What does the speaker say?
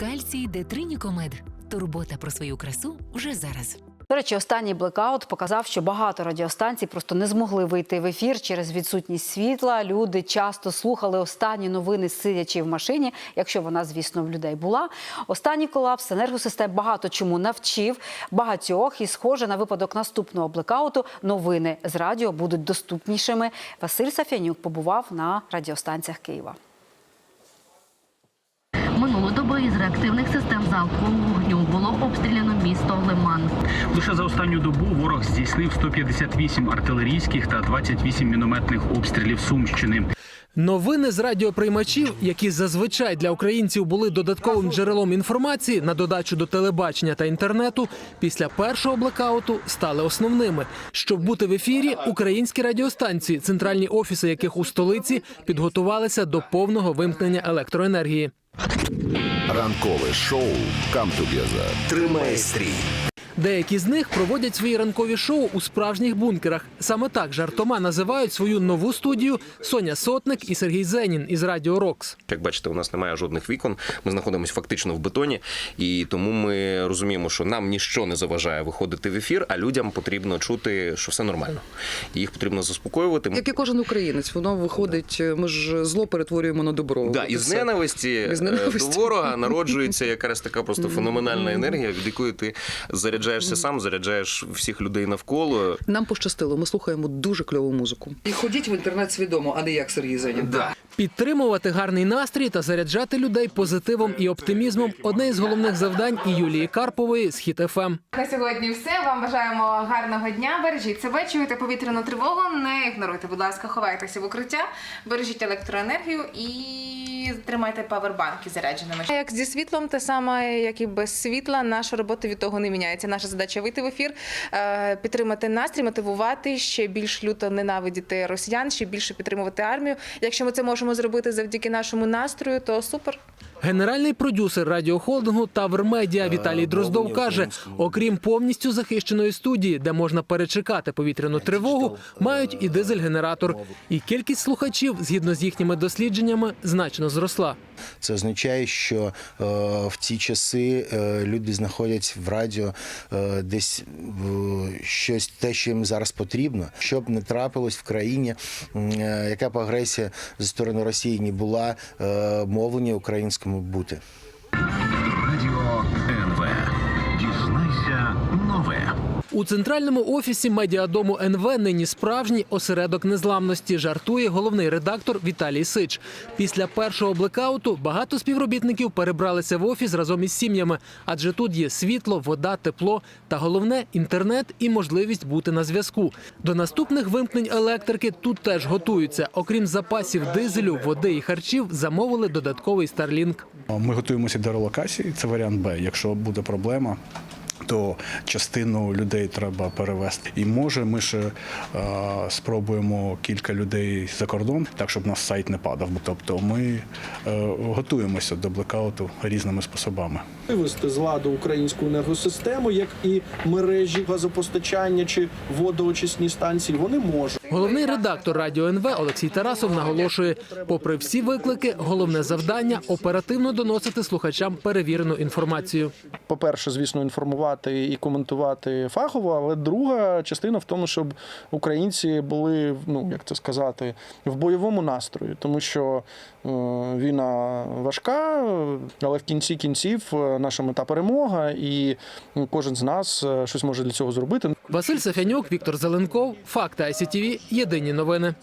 Кальцій Детринікомед. Турбота про свою красу вже зараз. До речі, останній блекаут показав, що багато радіостанцій просто не змогли вийти в ефір через відсутність світла. Люди часто слухали останні новини, сидячи в машині, якщо вона, звісно, в людей була. Останній колапс енергосистем багато чому навчив багатьох, і схоже на випадок наступного блекауту новини з радіо будуть доступнішими. Василь Сафянюк побував на радіостанціях Києва. Добу із реактивних систем залпового вогню було обстріляно місто Лиман. Лише за останню добу ворог здійснив 158 артилерійських та 28 мінометних обстрілів Сумщини. Новини з радіоприймачів, які зазвичай для українців були додатковим джерелом інформації на додачу до телебачення та інтернету, після першого блекауту стали основними. Щоб бути в ефірі, українські радіостанції, центральні офіси яких у столиці підготувалися до повного вимкнення електроенергії. Ранкове шоу «Come Together». Тримай стрій. Деякі з них проводять свої ранкові шоу у справжніх бункерах. Саме так жартома називають свою нову студію Соня Сотник і Сергій Зенін із Радіо Рокс. Як бачите, у нас немає жодних вікон. Ми знаходимося фактично в бетоні, і тому ми розуміємо, що нам ніщо не заважає виходити в ефір, а людям потрібно чути, що все нормально. Їх потрібно заспокоювати. Як і кожен українець, воно виходить. Ми ж зло перетворюємо на добро. Да, із все. ненависті Із е, ненависті. до ворога народжується якась така просто феноменальна енергія, від якої ти заряджаєшся сам, заряджаєш всіх людей навколо. Нам пощастило. Ми слухаємо дуже кльову музику. І ходіть в інтернет свідомо, а не як Сергій Зенін. Да. Підтримувати гарний настрій та заряджати людей позитивом і оптимізмом одне із головних завдань і Юлії Карпової з Хіт ФМ. На сьогодні все. Вам бажаємо гарного дня. Бережіть себе, чуєте повітряну тривогу. Не ігноруйте, будь ласка, ховайтеся в укриття, бережіть електроенергію і тримайте павербанки зарядженими. Як зі світлом, те саме, як і без світла, наша робота від того не міняється. Наша задача вийти в ефір, е, підтримати настрій, мотивувати ще більш люто ненавидіти росіян, ще більше підтримувати армію. Якщо ми це можемо зробити завдяки нашому настрою, то супер. Генеральний продюсер радіохолдингу Тавр Медіа Віталій Дроздов каже: окрім повністю захищеної студії, де можна перечекати повітряну тривогу, мають і дизель-генератор. І кількість слухачів, згідно з їхніми дослідженнями, значно зросла. Це означає, що е, в ці часи е, люди знаходять в радіо е, десь е, щось те, що їм зараз потрібно, щоб не трапилось в країні, е, яка б агресія зі сторони Росії не була, е, мовлення українському бути. Радіо НВ. Дізнайся нове. У центральному офісі медіадому НВ нині справжній осередок незламності. Жартує головний редактор Віталій Сич. Після першого блекауту багато співробітників перебралися в офіс разом із сім'ями, адже тут є світло, вода, тепло та головне інтернет і можливість бути на зв'язку. До наступних вимкнень електрики тут теж готуються. Окрім запасів дизелю, води і харчів, замовили додатковий Starlink. Ми готуємося до релокації. Це варіант Б. Якщо буде проблема. То частину людей треба перевести, і може ми ще е, спробуємо кілька людей за кордон, так щоб нас сайт не падав. Тобто ми е, готуємося до блекауту різними способами. вивести з ладу українську енергосистему, як і мережі газопостачання чи водоочисні станції, вони можуть. Головний редактор радіо НВ Олексій Тарасов наголошує: попри всі виклики, головне завдання оперативно доносити слухачам перевірену інформацію. По-перше, звісно, інформувати і коментувати фахово, але друга частина в тому, щоб українці були, ну як це сказати, в бойовому настрої, тому що е, війна важка, але в кінці кінців е, наша мета перемога, і кожен з нас е, щось може для цього зробити. Василь Сафянюк, Віктор Зеленков, Факти ICTV, Єдині новини.